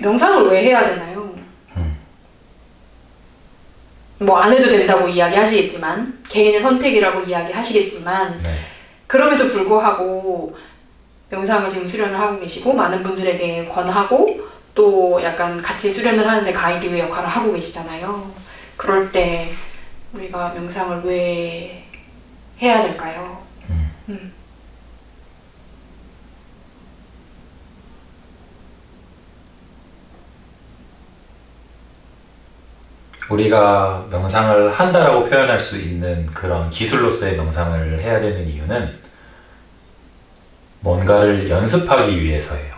명상을 왜 해야 되나요? 음. 뭐안 해도 된다고 이야기하시겠지만 개인의 선택이라고 이야기하시겠지만 네. 그럼에도 불구하고 명상을 지금 수련을 하고 계시고 많은 분들에게 권하고 또 약간 같이 수련을 하는데 가이드의 역할을 하고 계시잖아요. 그럴 때 우리가 명상을 왜 해야 될까요? 음. 음. 우리가 명상을 한다라고 표현할 수 있는 그런 기술로서의 명상을 해야 되는 이유는 뭔가를 연습하기 위해서예요.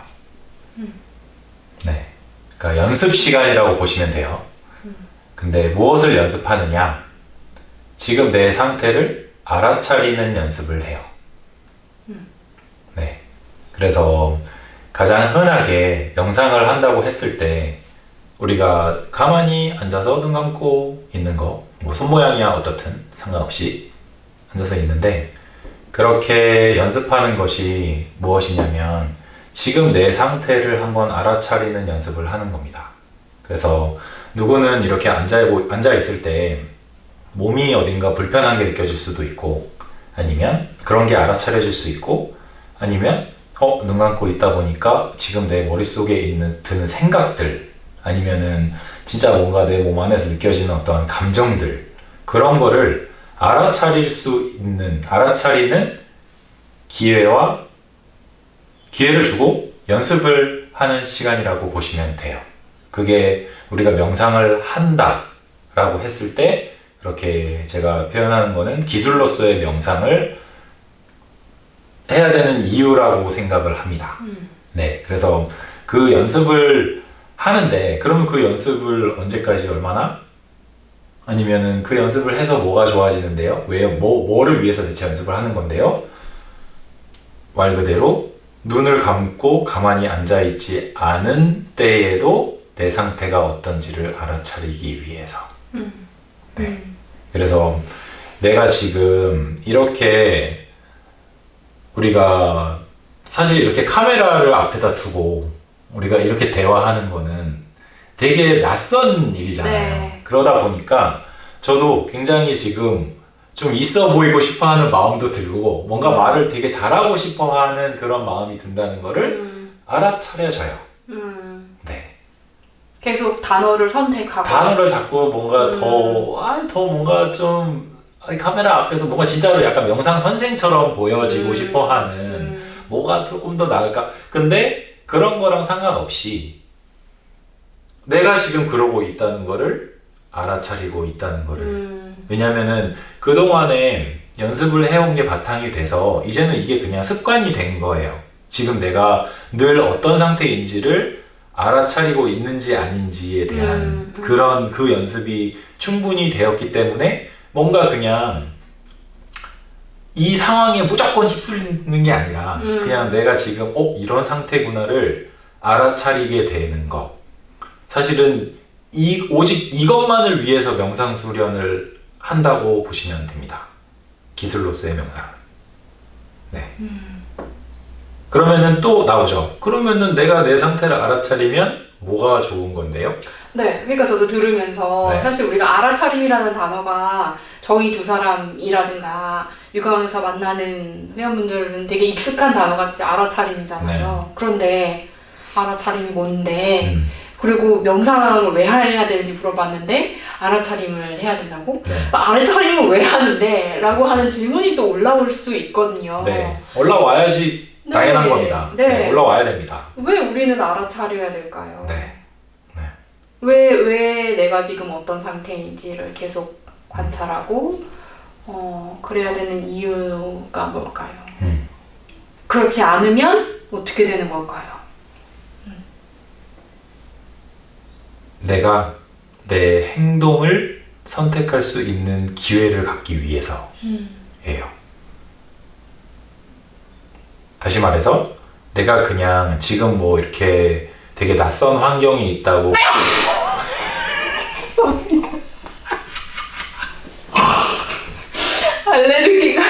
네. 그러니까 연습 시간이라고 보시면 돼요. 근데 무엇을 연습하느냐? 지금 내 상태를 알아차리는 연습을 해요. 네. 그래서 가장 흔하게 명상을 한다고 했을 때 우리가 가만히 앉아서 눈 감고 있는 거, 뭐 손 모양이야 어떻든 상관없이 앉아서 있는데 그렇게 연습하는 것이 무엇이냐면 지금 내 상태를 한번 알아차리는 연습을 하는 겁니다. 그래서 누구는 이렇게 앉아, 앉아 있을 때 몸이 어딘가 불편한 게 느껴질 수도 있고 아니면 그런 게 알아차려질 수 있고 아니면 어, 눈 감고 있다 보니까 지금 내 머릿속에 있는 드는 생각들 아니면은 진짜 뭔가 내 몸 안에서 느껴지는 어떠한 감정들 그런 거를 알아차릴 수 있는 알아차리는 기회와 기회를 주고 연습을 하는 시간이라고 보시면 돼요. 그게 우리가 명상을 한다라고 했을 때 그렇게 제가 표현하는 거는 기술로서의 명상을 해야 되는 이유라고 생각을 합니다. 음. 네, 그래서 그 연습을 하는데 그러면 그 연습을 언제까지 얼마나? 아니면은 그 연습을 해서 뭐가 좋아지는데요? 왜요? 뭐 뭐를 위해서 대체 연습을 하는 건데요? 말 그대로 눈을 감고 가만히 앉아 있지 않은 때에도 내 상태가 어떤지를 알아차리기 위해서. 음. 네. 음. 그래서 내가 지금 이렇게 우리가 사실 이렇게 카메라를 앞에다 두고 우리가 이렇게 대화하는 거는 되게 낯선 일이잖아요. 네. 그러다 보니까 저도 굉장히 지금 좀 있어 보이고 싶어 하는 마음도 들고 뭔가 말을 되게 잘하고 싶어 하는 그런 마음이 든다는 거를 음. 알아차려져요. 음. 네. 계속 단어를 선택하고 단어를 자꾸 뭔가 음. 더, 아, 더 뭔가 좀, 아니, 카메라 앞에서 뭔가 진짜로 약간 명상 선생처럼 보여지고 음. 싶어 하는, 음. 뭐가 조금 더 나을까? 근데 그런 거랑 상관없이 내가 지금 그러고 있다는 거를 알아차리고 있다는 거를. 음. 왜냐면은 그동안에 연습을 해온 게 바탕이 돼서 이제는 이게 그냥 습관이 된 거예요. 지금 내가 늘 어떤 상태인지를 알아차리고 있는지 아닌지에 대한 음, 음. 그런 그 연습이 충분히 되었기 때문에 뭔가 그냥 이 상황에 무조건 휩쓸리는 게 아니라 음. 그냥 내가 지금 어 이런 상태구나를 알아차리게 되는 것. 사실은 이 오직 이것만을 위해서 명상 수련을 한다고 보시면 됩니다. 기술로서의 명상. 네. 그러면은 또 나오죠. 그러면은 내가 내 상태를 알아차리면 뭐가 좋은 건데요? 네, 그러니까 저도 들으면서 네. 사실 우리가 알아차림이라는 단어가 저희 두 사람이라든가 육아원에서 만나는 회원분들은 되게 익숙한 단어 같지 알아차림이잖아요. 그런데 알아차림이 뭔데? 음, 그리고 명상을 왜 해야 되는지 물어봤는데 알아차림을 해야 된다고? 네. 알아차림을 왜 하는데? 라고 하는 질문이 또 올라올 수 있거든요. 네. 올라와야지 네. 당연한 겁니다. 네. 네, 올라와야 됩니다. 왜 우리는 알아차려야 될까요? 네. 왜, 왜 내가 지금 어떤 상태인지를 계속 관찰하고, 어, 그래야 되는 이유가 뭘까요? 음. 그렇지 않으면 어떻게 되는 걸까요? 내가 내 행동을 선택할 수 있는 기회를 갖기 위해서예요. 다시 말해서 내가 그냥 지금 뭐 이렇게 되게 낯선 환경이 있다고 알레르기가.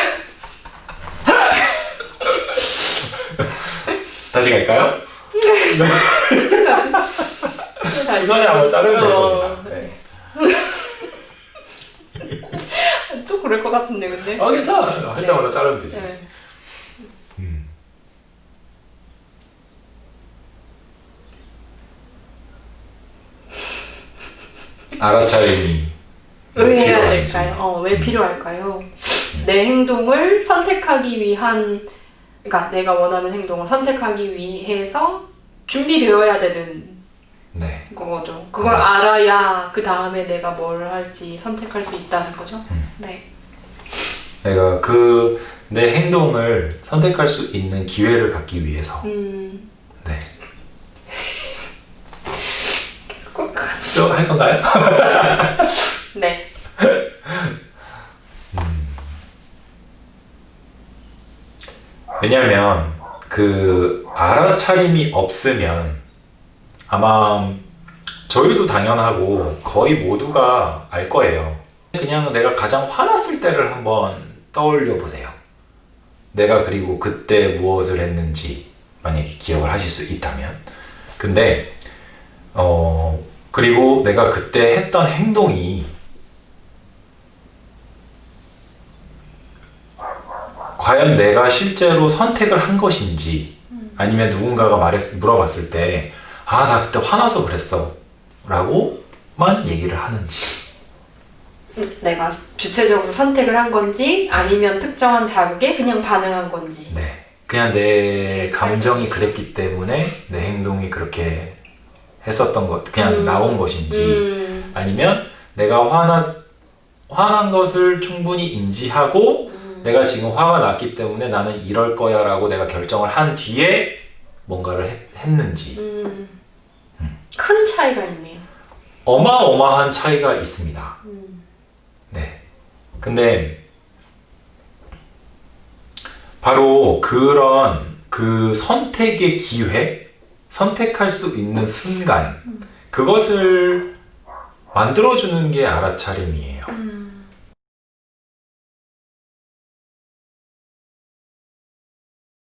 다시 갈까요? 주선이 한번 자르면 될 어. 겁니다. 네. 또 그럴 것 같은데 근데. 아 괜찮아. 할 때마다 자르면 되지. 네. 음. 알아차림이 왜 해야. 될까요? 어, 왜 음. 필요할까요? 내 행동을 선택하기 위한, 그러니까 내가 원하는 행동을 선택하기 위해서 준비되어야 되는 네. 거죠. 그걸 네. 알아야 그 다음에 내가 뭘 할지 선택할 수 있다는 거죠. 음. 네. 내가 그 내 행동을 선택할 수 있는 기회를 갖기 위해서 음, 네. 꼭, 필요할 건가요? 네. 왜냐면 그 알아차림이 없으면 아마 저희도 당연하고 거의 모두가 알 거예요. 그냥 내가 가장 화났을 때를 한번 떠올려 보세요. 내가 그리고 그때 무엇을 했는지 만약에 기억을 하실 수 있다면. 근데 어 그리고 내가 그때 했던 행동이 과연 내가 실제로 선택을 한 것인지 아니면 누군가가 말했 물어봤을 때 아 나 그때 화나서 그랬어 라고만 얘기를 하는지 음, 내가 주체적으로 선택을 한 건지 아니면 특정한 자극에 그냥 반응한 건지. 네 그냥 내 감정이 그랬기 때문에 내 행동이 그렇게 했었던 것 그냥 음. 나온 것인지 음, 아니면 내가 화나 화난 것을 충분히 인지하고 음, 내가 지금 화가 났기 때문에 나는 이럴 거야 라고 내가 결정을 한 뒤에 뭔가를 했, 했는지 음. 큰 차이가 있네요. 어마어마한 차이가 있습니다. 음, 네. 근데 바로 그런 그 선택의 기회, 선택할 수 있는 순간, 그것을 만들어주는 게 알아차림이에요. 음,